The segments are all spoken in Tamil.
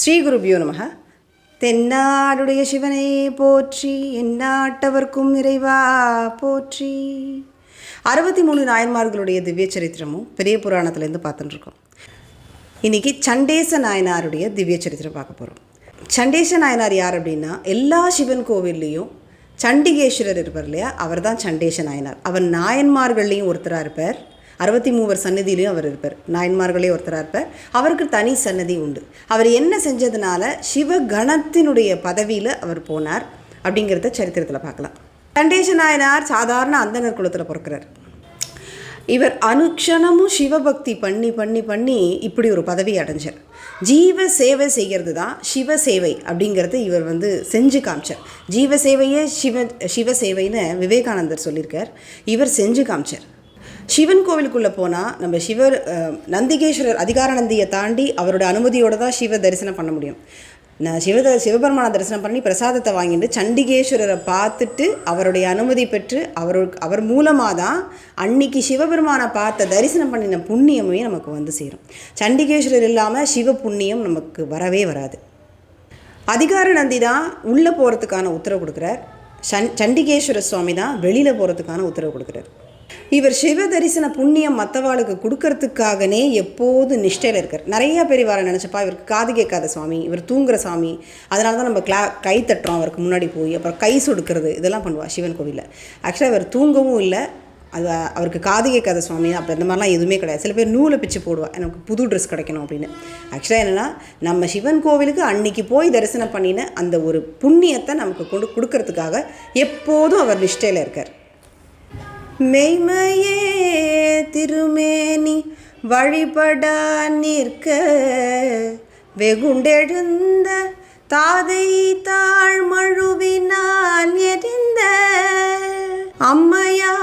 ஸ்ரீ குருபியோ நமக. தென்னாடுடைய சிவனை போற்றி எந்நாட்டவர்க்கும் இறைவா போற்றி. அறுபத்தி மூணு நாயன்மார்களுடைய திவ்ய சரித்திரமும் பெரிய புராணத்துலேருந்து பார்த்துட்டுருக்கோம். இன்றைக்கி இன்னைக்கு சண்டேச நாயனாருடைய திவ்ய சரித்திரம் பார்க்க போகிறோம் சண்டேச நாயனார் யார் அப்படின்னா எல்லா சிவன் கோவில்லையும் சண்டிகேஸ்வரர் இருப்பார் இல்லையா? அவர் தான் சண்டேச நாயனார். அவர் நாயன்மார்கள்லேயும் ஒருத்தராக இருப்பார். அறுபத்தி மூவர் சன்னதியிலையும் அவர் இருப்பார். நாயன்மார்களே ஒருத்தராக இருப்பார். அவருக்கு தனி சன்னதி உண்டு. அவர் என்ன செஞ்சதுனால சிவகணத்தினுடைய பதவியில் அவர் போனார் அப்படிங்கிறத சரித்திரத்தில் பார்க்கலாம். சண்டேச நாயனார் சாதாரண அந்தனர் குலத்தில் பிறக்கிறார். இவர் அனுக்ஷணமும் சிவபக்தி பண்ணி பண்ணி பண்ணி இப்படி ஒரு பதவி அடைஞ்சார். ஜீவ சேவை செய்கிறது தான் சிவ சேவை அப்படிங்கிறது இவர் வந்து செஞ்சு காமிச்சார். ஜீவ சேவையே சிவ சிவ சேவைன்னு விவேகானந்தர் சொல்லியிருக்கார். இவர் செஞ்சு காமிச்சார். சிவன் கோவிலுக்குள்ளே போனால் நம்ம சிவர் நந்திகேஸ்வரர் அதிகார நந்தியை தாண்டி அவரோட அனுமதியோடு தான் சிவ தரிசனம் பண்ண முடியும். நான் சிவத சிவபெருமான தரிசனம் பண்ணி பிரசாதத்தை வாங்கிட்டு சண்டிகேஸ்வரரை பார்த்துட்டு அவருடைய அனுமதி பெற்று அவர் அவர் மூலமாக தான் அன்னைக்கு சிவபெருமானை பார்த்த தரிசனம் பண்ணின புண்ணியமே நமக்கு வந்து சேரும். சண்டிகேஸ்வரர் இல்லாமல் சிவ புண்ணியம் நமக்கு வரவே வராது. அதிகார நந்தி தான் உள்ளே போகிறதுக்கான உத்தரவு கொடுக்குறார். சண் சண்டிகேஸ்வர சுவாமி தான் வெளியில் போகிறதுக்கான உத்தரவு கொடுக்குறார். இவர் சிவ தரிசன புண்ணியம் மற்றவாளுக்கு கொடுக்கறதுக்காகனே எப்போது நிஷ்டையில் இருக்கார். நிறைய பேர் வர நினச்சப்பா இவருக்கு காது கேட்காத சுவாமி இவர் தூங்குற சாமி அதனால தான் நம்ம கிளா கை தட்டுறோம் அவருக்கு முன்னாடி போய் அப்புறம் கை சொடுக்கிறது இதெல்லாம் பண்ணுவா சிவன் கோவிலில். ஆக்சுவலாக இவர் தூங்கவும் இல்லை அது அவருக்கு காது கேட்காத சுவாமி அப்போ இந்த மாதிரிலாம் எதுவுமே கிடையாது. சில பேர் நூலை பிச்சு போடுவாள் எனக்கு புது ட்ரெஸ் கிடைக்கணும் அப்படின்னு. ஆக்சுவலாக என்னென்னா நம்ம சிவன் கோவிலுக்கு அன்னைக்கு போய் தரிசனம் பண்ணின அந்த ஒரு புண்ணியத்தை நமக்கு கொடு கொடுக்கறதுக்காக எப்போதும் அவர் நிஷ்டையில் இருக்கார். மெய்மையே திருமேனி வழிபட நிற்க. வெகுண்டெழுந்த தாதை தாழ்மழுவினால் எரிந்த. அம்மையா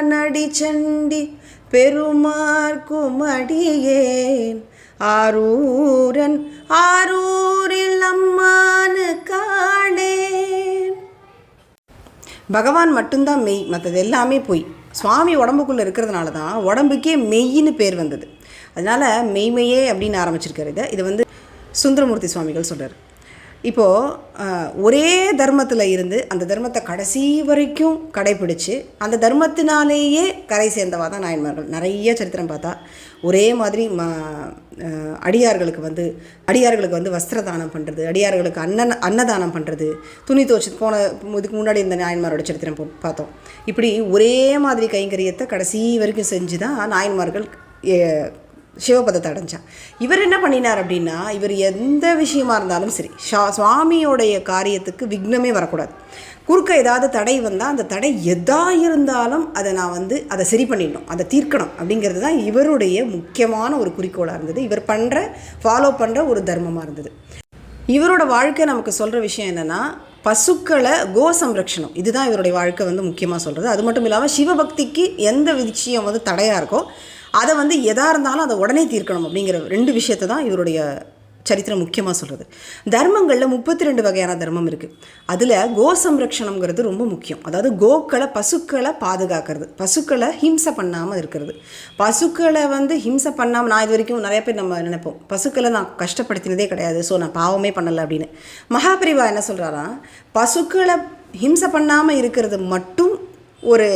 நடிச்சண்டி பெருமார்க்கும் அடியேன் ஆரூரன் ஆரூரில் அம்மானு காணே பகவான் மட்டும்தான் மெய் மற்றது எல்லாமே பொய். சுவாமி உடம்புக்குள்ளே இருக்கிறதுனால தான் உடம்புக்கே மெய்ன்னு பேர் வந்தது. அதனால் மெய்மையே அப்படின்னு ஆரம்பிச்சிருக்காரு இதை. இது வந்து சுந்தரமூர்த்தி சுவாமிகள் சொல்கிறார் இப்போது ஒரே தர்மத்தில் இருந்து அந்த தர்மத்தை கடைசி வரைக்கும் கடைப்பிடிச்சு அந்த தர்மத்தினாலேயே கரை சேர்ந்தவா தான் நாயன்மார்கள். நிறைய சரித்திரம் பார்த்தா. ஒரே மாதிரி ம அடியார்களுக்கு வந்து அடியார்களுக்கு வந்து வஸ்திர தானம் பண்ணுறது அடியார்களுக்கு அன்ன அன்னதானம் பண்ணுறது துணி துவச்சி போன இதுக்கு முன்னாடி இந்த நாயன்மாரோட சரித்திரம் பார்த்தோம். இப்படி ஒரே மாதிரி கைங்கரியத்தை கடைசி வரைக்கும் செஞ்சு தான் நாயன்மார்கள் சிவபதத்தை அடைஞ்சான் இவர் என்ன பண்ணினார் அப்படின்னா இவர் எந்த விஷயமா இருந்தாலும் சரி ஷா சுவாமியோடைய காரியத்துக்கு விக்னமே வரக்கூடாது. குறுக்க ஏதாவது தடை வந்தால் அந்த தடை எதா இருந்தாலும் அதை நான் வந்து அதை சரி பண்ணிடணும் அதை தீர்க்கணும் அப்படிங்கிறது தான் இவருடைய முக்கியமான ஒரு குறிக்கோளாக இருந்தது. இவர் பண்ணுற ஃபாலோ பண்ணுற ஒரு தர்மமாக இருந்தது. இவரோட வாழ்க்கை நமக்கு சொல்கிற விஷயம் என்னென்னா பசுக்களை கோ சம்ரக்ஷணம். இதுதான் இவருடைய வாழ்க்கை வந்து முக்கியமாக சொல்கிறது அது மட்டும் இல்லாமல் சிவபக்திக்கு எந்த விஷயம் வந்து தடையாக இருக்கோ அதை வந்து எதாக இருந்தாலும் அதை உடனே தீர்க்கணும் அப்படிங்கிற ரெண்டு விஷயத்தை தான் இவருடைய சரித்திரம் முக்கியமாக சொல்கிறது தர்மங்களில் முப்பத்தி ரெண்டு வகையான தர்மம் இருக்குது அதில் கோ சம்ரக்ஷணம்ங்கிறது ரொம்ப முக்கியம். அதாவது கோக்களை பசுக்களை பாதுகாக்கிறது. பசுக்களை ஹிம்சை பண்ணாமல் இருக்கிறது. பசுக்களை வந்து ஹிம்சை பண்ணாமல் நான் இது வரைக்கும் நிறைய பேர் நம்ம நினைப்போம். பசுக்களை நான் கஷ்டப்படுத்தினதே கிடையாது. ஸோ நான் பாவமே பண்ணலை அப்படின்னு. மகாபிரிவா என்ன சொல்கிறாரா பசுக்களை ஹிம்சை பண்ணாமல் இருக்கிறது மட்டும் ஒரு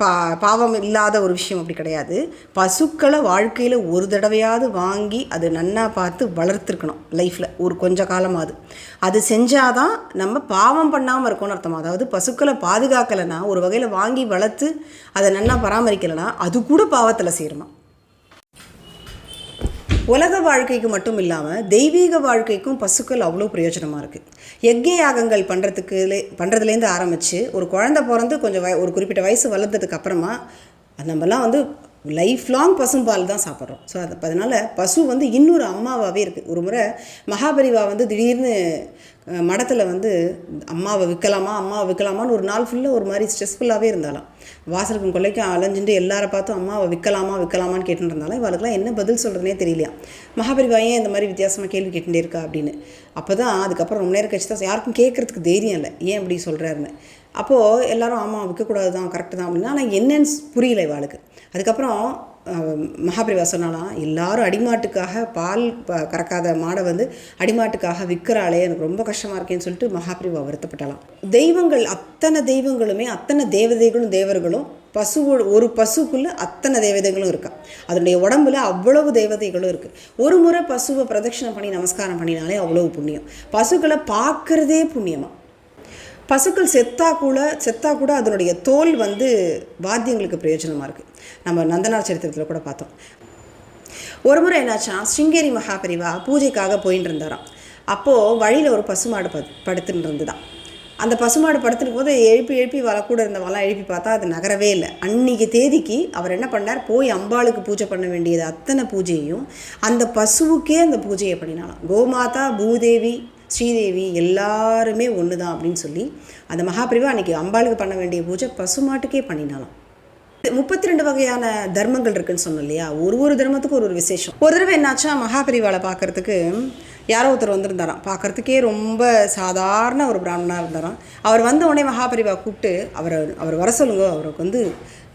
பா பாவம் இல்லாத ஒரு விஷயம் அப்படி கிடையாது. பசுக்களை வாழ்க்கையில் ஒரு தடவையாவது வாங்கி அது நன்னா பார்த்து வளர்த்துருக்கணும் லைஃப்பில் ஒரு கொஞ்ச காலமாவது. அது செஞ்சாதான் நம்ம பாவம் பண்ணாமல் இருக்கோம்னு அர்த்தம்? அதாவது பசுக்களை பாதுகாக்கலைன்னா ஒரு வகையில் வாங்கி வளர்த்து அதை நன்னா பராமரிக்கலைன்னா அது கூட பாவத்தில் சேருமா உலக வாழ்க்கைக்கு மட்டும் இல்லாமல் தெய்வீக வாழ்க்கைக்கும் பசுக்கள் அவ்வளோ பிரயோஜனமாக இருக்குது யஜ்ய யாகங்கள் பண்ணுறதுக்கு பண்ணுறதுலேருந்து ஆரம்பித்து ஒரு குழந்தை பிறந்து கொஞ்சம் வய ஒரு குறிப்பிட்ட வயசு வளர்ந்ததுக்கு அப்புறமா நம்மலாம் வந்து லைஃப் லாங் பசும்பால் தான் சாப்பிட்றோம். ஸோ அது அதனால் பசு வந்து இன்னொரு அம்மாவாகவே இருக்குது ஒரு முறை மகாபரிவா வந்து திடீர்னு மடத்தில் வந்து அம்மாவை விற்கலாமா அம்மாவை விற்கலாமான்னு ஒரு நாள் ஃபுல்லாக ஒரு மாதிரி ஸ்ட்ரெஸ்ஃபுல்லாகவே இருந்தாலும் வாசலுக்கும் கொள்ளைக்கும் அலைஞ்சுட்டு எல்லாரை பார்த்தும் அம்மாவை விற்கலாமா விற்கலாமான்னு கேட்டுட்டு இருந்தாலும் இவளுக்குலாம் என்ன பதில் சொல்கிறதுனே தெரியலையா? மகாபரிவா ஏன் இந்த மாதிரி வித்தியாசமாக கேள்வி கேட்டுட்டே இருக்கா அப்படின்னு. அப்போ தான் அதுக்கப்புறம் ரொம்ப நேரம் கழிச்சு தான் யாருக்கும் கேட்குறதுக்கு தைரியம் இல்லை. ஏன் அப்படி சொல்கிறாருன்னு அப்போது எல்லாரும் ஆமாம் விற்கக்கூடாது தான் கரெக்டு தான் அப்படின்னா. ஆனால் என்னன்னு புரியல இவாளுக்கு. அதுக்கப்புறம் மகாபிரிவா சொன்னாலாம் எல்லாரும் அடிமாட்டுக்காக பால் ப- கறக்காத மாடை வந்து அடிமாட்டுக்காக விற்கிறாளே எனக்கு ரொம்ப கஷ்டமாக இருக்கேன்னு சொல்லிட்டு மகாபிரிவா வருத்தப்பட்டலாம் தெய்வங்கள் அத்தனை தெய்வங்களுமே அத்தனை தேவதைகளும் தேவர்களும் பசு ஒரு பசுக்குள்ளே அத்தனை தேவதைகளும் இருக்கா. அதனுடைய உடம்புல அவ்வளவு தேவதைகளும் இருக்குது ஒரு முறை பசுவை பிரதட்சணம் பண்ணி நமஸ்காரம் பண்ணினாலே அவ்வளவு புண்ணியம். பசுக்களை பார்க்குறதே புண்ணியமா? பசுக்கள் செத்தா கூட செத்தா கூட அதனுடைய தோல் வந்து வாத்தியங்களுக்கு பிரயோஜனமாக இருக்குது நம்ம நந்தனார் சரித்திரத்தில் கூட பார்த்தோம். ஒரு முறை என்னாச்சா ஸ்ருங்கேரி மகாபரிவா பூஜைக்காக போயின்னு இருந்தாராம். அப்போது வழியில் ஒரு பசுமாடு படு படுத்துன்னு இருந்துதான். அந்த பசுமாடு படுத்துருக்கும் போது எழுப்பி எழுப்பி வலை கூட இருந்த எழுப்பி பார்த்தா அது நகரவே இல்லை. அன்னைக்கு தேதிக்கு அவர் என்ன பண்ணார்? போய் அம்பாளுக்கு பூஜை பண்ண வேண்டியது அத்தனை பூஜையையும் அந்த பசுவுக்கே அந்த பூஜையை பண்ணினாலாம் கோமாதா பூதேவி ஸ்ரீதேவி எல்லாருமே ஒன்று தான் அப்படின்னு சொல்லி அந்த மகாபிரிவா அன்றைக்கி அம்பாளுக்கு பண்ண வேண்டிய பூஜை பசுமாட்டுக்கே பண்ணினாலாம் முப்பத்தி ரெண்டு வகையான தர்மங்கள் இருக்குன்னு சொன்னோம் இல்லையா? ஒரு ஒரு தர்மத்துக்கும் ஒரு ஒரு விசேஷம். ஒரு தடவை என்னாச்சா மகாபரிவாளை பார்க்கறதுக்கு யாரோ ஒருத்தர் வந்திருந்தாராம். பார்க்கறதுக்கே ரொம்ப சாதாரண ஒரு பிராமணாக இருந்தாராம். அவர் வந்த உடனே மகாபரிவா கூப்பிட்டு அவரை அவர் வர சொல்லுங்க. அவருக்கு வந்து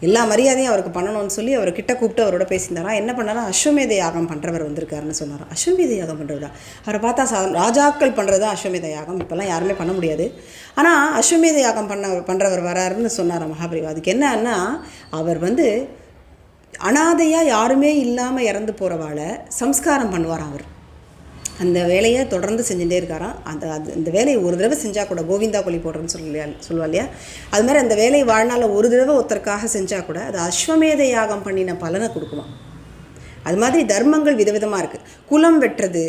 எல்லா மரியாதையும் அவருக்கு பண்ணணும்னு சொல்லி அவர் கிட்ட கூப்பிட்டு அவரோட பேசியிருந்தாராம் என்ன பண்ணாலும் அஸ்வமேத யாகம் பண்ணுறவர் வந்திருக்காருன்னு சொன்னாராம் அஸ்வமேத யாகம் பண்ணுறதா அவரை பார்த்தா சா ராஜாக்கள் பண்ணுறது தான் அஸ்வமேத யாகம். இப்போல்லாம் யாருமே பண்ண முடியாது. ஆனால் அஸ்வமேத யாகம் பண்ண பண்ணுறவர் வராருன்னு சொன்னாராம் மகாபிரிவா அதுக்கு என்னன்னா அவர் வந்து அனாதையாக யாருமே இல்லாமல் இறந்து போகிறவாளை சம்ஸ்காரம் பண்ணுவார் அவர். அந்த வேலையை தொடர்ந்து செஞ்சுட்டே இருக்காராம். அந்த அது அந்த வேலையை ஒரு தடவை செஞ்சால் கூட கோவிந்தா கொலி போடுறேன்னு சொல்லியா சொல்லுவா இல்லையா? அது மாதிரி அந்த வேலையை வாழ்நாளில் ஒரு தடவை ஒருத்தருக்காக செஞ்சால் கூட அது அஸ்வமேத யாகம் பண்ணின பலனை கொடுக்குமா அது மாதிரி தர்மங்கள் விதவிதமாக இருக்குது குலம் வெட்டுறது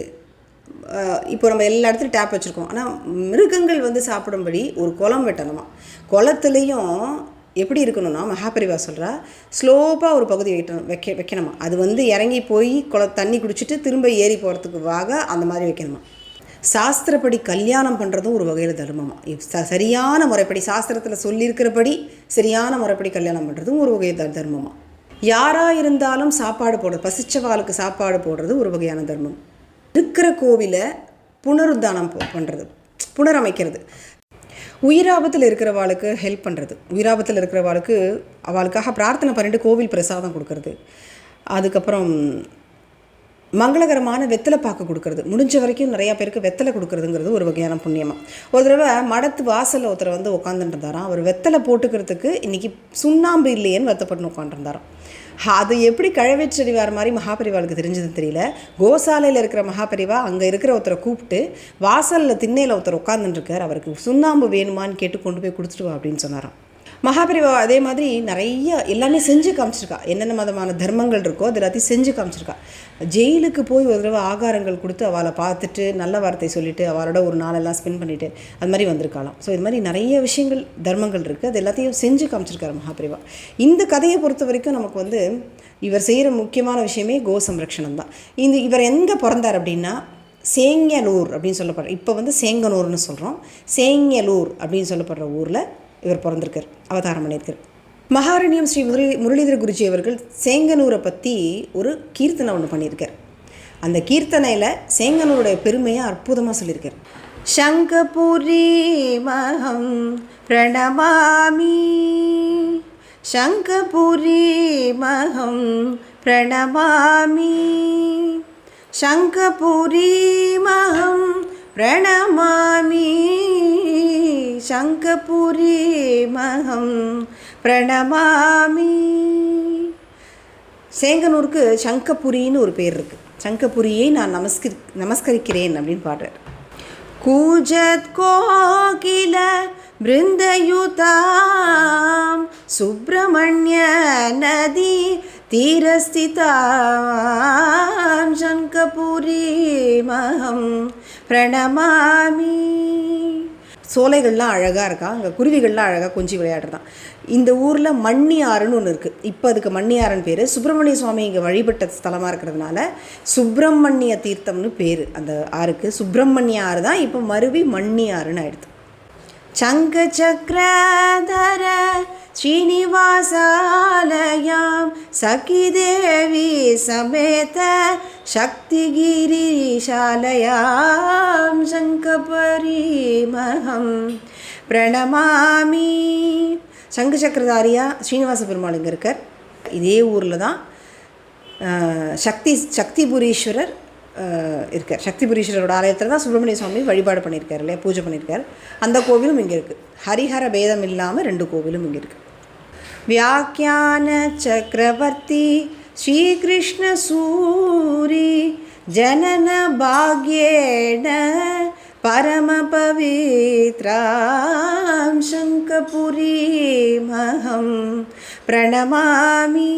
இப்போ நம்ம எல்லா இடத்துலையும் டேப் வச்சுருக்கோம். ஆனால் மிருகங்கள் வந்து சாப்பிடும்படி ஒரு குளம் வெட்டணுமா குளத்துலேயும் எப்படி இருக்கணும்னா மகாபரிவா சொல்கிறா ஸ்லோப்பாக ஒரு பகுதி வைக்கணும் வைக்க வைக்கணுமா. அது வந்து இறங்கி போய் குள தண்ணி குடிச்சிட்டு திரும்ப ஏறி போகிறதுக்கு வாக அந்த மாதிரி வைக்கணுமா. சாஸ்திரப்படி கல்யாணம் பண்ணுறதும் ஒரு வகையில் தர்மமாக சரியான முறைப்படி சாஸ்திரத்தில் சொல்லியிருக்கிறபடி சரியான முறைப்படி கல்யாணம் பண்ணுறதும் ஒரு வகை த- தர்மமாக யாராக இருந்தாலும் சாப்பாடு போடுறது பசிச்சவாளுக்கு சாப்பாடு போடுறது ஒரு வகையான தர்மம். இருக்கிற கோவிலை புனருத்தானம் போ- பண்ணுறது புனரமைக்கிறது. உயிராபத்தில் இருக்கிறவாளுக்கு ஹெல்ப் பண்ணுறது உயிராபத்தில் இருக்கிறவாளுக்கு அவளுக்காக பிரார்த்தனை பண்ணிட்டு கோவில் பிரசாதம் கொடுக்கறது. அதுக்கப்புறம் மங்களகரமான வெத்தலை பாக்கு கொடுக்கறது. முடிஞ்ச வரைக்கும் நிறையா பேருக்கு வெத்தலை கொடுக்குறதுங்கிறது ஒரு வகையான புண்ணியமாக ஒரு தடவை மடத்து வாசலில் ஒருத்தர் வந்து உட்காந்துட்டு இருந்தாராம். அவர் வெத்தலை போட்டுக்கிறதுக்கு இன்றைக்கி சுண்ணாம்பு இல்லையேன்னு வெத்தப்பட்டு உட்காந்துருந்தாராம் அது எப்படி கழவேற்றறிவார் மாதிரி மகாபரிவாளுக்கு தெரிஞ்சதுன்னு தெரியல. கோசாலையில் இருக்கிற மகாபரிவா அங்கே இருக்கிற ஒருத்தரை கூப்பிட்டு வாசலில் திண்ணையில் ஒருத்தர் உட்காந்துருக்கார் அவருக்கு சுண்ணாம்பு வேணுமான்னு கேட்டு கொண்டு போய் கொடுத்துட்டு வா அப்படின்னு சொன்னாராம். மகாபிரிவா அதே மாதிரி நிறைய எல்லாமே செஞ்சு காமிச்சிருக்கா. என்னென்ன விதமான தர்மங்கள் இருக்கோ அது எல்லாத்தையும் செஞ்சு காமிச்சிருக்கா. ஜெயிலுக்கு போய் ஒரு தடவை ஆகாரங்கள் கொடுத்து அவளை பார்த்துட்டு நல்ல வார்த்தை சொல்லிவிட்டு அவளோட ஒரு நாளெல்லாம் ஸ்பெண்ட் பண்ணிவிட்டு அது மாதிரி வந்திருக்காளாம். ஸோ இது மாதிரி நிறைய விஷயங்கள் தர்மங்கள் இருக்குது அது எல்லாத்தையும் செஞ்சு காமிச்சிருக்காரு மகாபிரிவா இந்த கதையை பொறுத்த வரைக்கும் நமக்கு வந்து இவர் செய்கிற முக்கியமான விஷயமே கோ சம்ரக்ஷணம் தான். இந்த இவர் எங்கே பிறந்தார் அப்படின்னா சேங்கலூர் அப்படின்னு சொல்லப்படுற இப்போ வந்து சேங்கனூர்னு சொல்கிறோம் சேங்கலூர் அப்படின்னு சொல்லப்படுற ஊரில் இவர் பிறந்திருக்கார் அவதாரம் பண்ணியிருக்கார் மகாரண்யம் ஸ்ரீ முரளி முரளிதர குருஜி அவர்கள் சேங்கனூரை பற்றி ஒரு கீர்த்தனை ஒன்று பண்ணியிருக்கார் அந்த கீர்த்தனையில் சேங்கனூருடைய பெருமையை அற்புதமாக சொல்லியிருக்கார் சங்கபுரி மகம் பிரணமாமி சங்கபுரி மகம் பிரணமாமி शङ्खपुरीमहं प्रणमामि शङ्खपुरीमहं प्रणमामि சேங்கனூருக்கு சங்கபுரின்னு ஒரு பேர் இருக்குது சங்கபுரியை நான் நமஸ்கரி நமஸ்கரிக்கிறேன் அப்படின்னு பாடுறார் कूजत् कोकिल बृन्दयुतां सुब्रह्मण्यनदी तीरस्थितां शङ्खपुरीमहं பிரணமாமி. சோலைகள்லாம் அழகாக இருக்கா? அங்கே குருவிகள்லாம் அழகாக கொஞ்சி விளையாடுறதான். இந்த ஊரில் மண்ணியாறுன்னு ஒன்று இருக்குது இப்போ அதுக்கு மண்ணியாறுன்னு பேர். சுப்பிரமணிய சுவாமி இங்கே வழிபட்ட ஸ்தலமாக இருக்கிறதுனால சுப்பிரமணிய தீர்த்தம்னு பேர். அந்த ஆறுக்கு சுப்பிரமணிய ஆறு தான் இப்போ மருவி மண்ணியாறுன்னு ஆயிடுது. சங்க சக்கரதர श्रीनिवासालयां सखीदेवी समेत शक्तिगिरीशालयां शङ्खपरिमहं பிரணமாமி சங்கு சக்கரதாரியா ஸ்ரீனிவாச பெருமாள் இங்கே இருக்கார் இதே ஊரில் தான் அஹ், சக்தி சக்திபுரீஸ்வரர் அஹ், இருக்கார் சக்திபுரீஸ்வரரோட ஆலயத்தில் தான் சுப்பிரமணிய சுவாமி வழிபாடு பண்ணியிருக்காரு இல்லையா பூஜை பண்ணியிருக்காரு அந்த கோவிலும் இங்கே இருக்குது ஹரிஹர பேதம் இல்லாமல் ரெண்டு கோவிலும் இங்கே இருக்குது व्याख्यानचक्रवर्ती श्रीकृष्णसूरि जननभाग्येण परमपवित्रां शङ्कपुरीमहम् பிரணமாமி.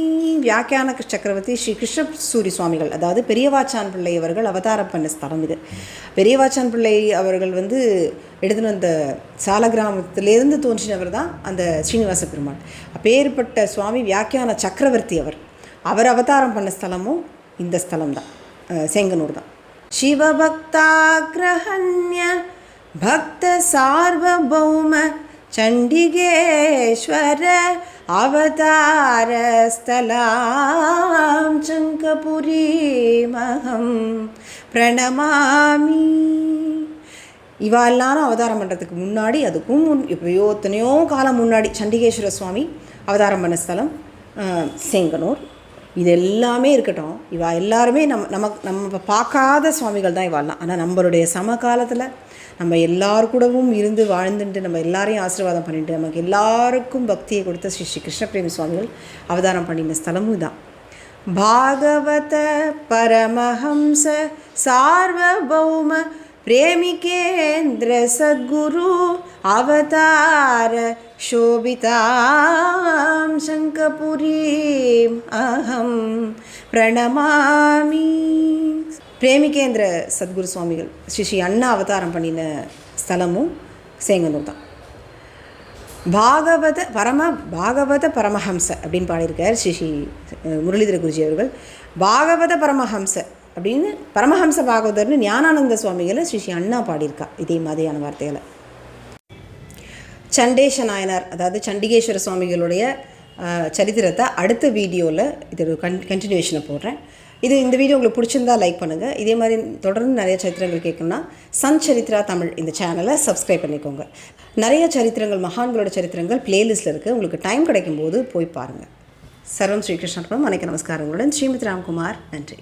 வியாக்கியான சக்கரவர்த்தி ஸ்ரீ கிருஷ்ண சூரி சுவாமிகள் அதாவது பெரியவாச்சான் பிள்ளை அவர்கள் அவதாரம் பண்ண ஸ்தலம் இது. பெரியவாச்சான் பிள்ளை அவர்கள் வந்து எடுத்துன்னு வந்த சால கிராமத்திலேருந்து தோன்றினவர் தான் அந்த ஸ்ரீனிவாச பெருமாள். அப்பேற்பட்ட சுவாமி வியாக்கியான சக்கரவர்த்தி அவர். அவர் அவதாரம் பண்ண ஸ்தலமும் இந்த ஸ்தலம் தான் செங்கனூர் தான். சிவபக்தாகிரகண்ய பக்த சார்வபௌம சண்டிகேஸ்வர அவதாரஸ்தலாம் சங்கபுரி மகம் பிரணமாமி. இவா எல்லாரும் அவதாரம் பண்ணுறதுக்கு முன்னாடி அதுக்கும் முன் இப்போயோ எத்தனையோ காலம் முன்னாடி சண்டிகேஸ்வர சுவாமி அவதாரம் பண்ண ஸ்தலம் செங்கனூர். இது எல்லாமே இருக்கட்டும். இவா எல்லாருமே நம் நமக்கு நம்ம பார்க்காத சுவாமிகள் தான் இவாள்லாம் ஆனால் நம்மளுடைய சமகாலத்தில் நம்ம எல்லார் கூடவும் இருந்து வாழ்ந்துட்டு நம்ம எல்லாரையும் ஆசீர்வாதம் பண்ணிட்டு நமக்கு எல்லாருக்கும் பக்தியை கொடுத்த ஸ்ரீ ஸ்ரீ கிருஷ்ணபிரேமி சுவாமிகள் அவதாரம் பண்ணின ஸ்தலமும் இதான் भागवत परमहंस सार्वभौम प्रेमिकेन्द्र सद्गुरु अवतार शोभितां शङ्खपुरीम् अहं प्रणमामि பிரேமிகேந்திர சத்குரு சுவாமிகள் ஸ்ரீ ஸ்ரீ அண்ணா அவதாரம் பண்ணின ஸ்தலமும் சேங்கனூர் தான். பாகவத பரம பாகவத பரமஹம்ச அப்படின்னு பாடியிருக்கார் ஸ்ரீ ஸ்ரீ முரளிதர குருஜி அவர்கள். பாகவத பரமஹம்ச அப்படின்னு பரமஹம்ச பாகவதர்னு ஞானானந்த சுவாமிகளை ஸ்ரீ ஸ்ரீ அண்ணா பாடியிருக்கா இதே மாதிரியான வார்த்தைகளை. சண்டேஷ நாயனார் அதாவது சண்டிகேஸ்வர சுவாமிகளுடைய சரித்திரத்தை அடுத்த வீடியோவில் இது ஒரு கன் கண்டினியூஷனை போடுறேன். இது இந்த வீடியோ உங்களுக்கு பிடிச்சிருந்தா லைக் பண்ணுங்கள் இதே மாதிரி தொடர்ந்து நிறைய சரித்திரங்கள் கேட்கணும்னா சன் சரித்ரா தமிழ் இந்த சேனலை சப்ஸ்கிரைப் பண்ணிக்கோங்க. நிறைய சரித்திரங்கள் மகான்களோட சரித்திரங்கள் பிளேலிஸ்ட்டில் இருக்குது உங்களுக்கு டைம் கிடைக்கும்போது போய் பாருங்கள் சர்வம் ஸ்ரீகிருஷ்ணபுரம் அனைக்கு நமஸ்காரங்களுடன். ஸ்ரீமதி ராம்குமார். நன்றி.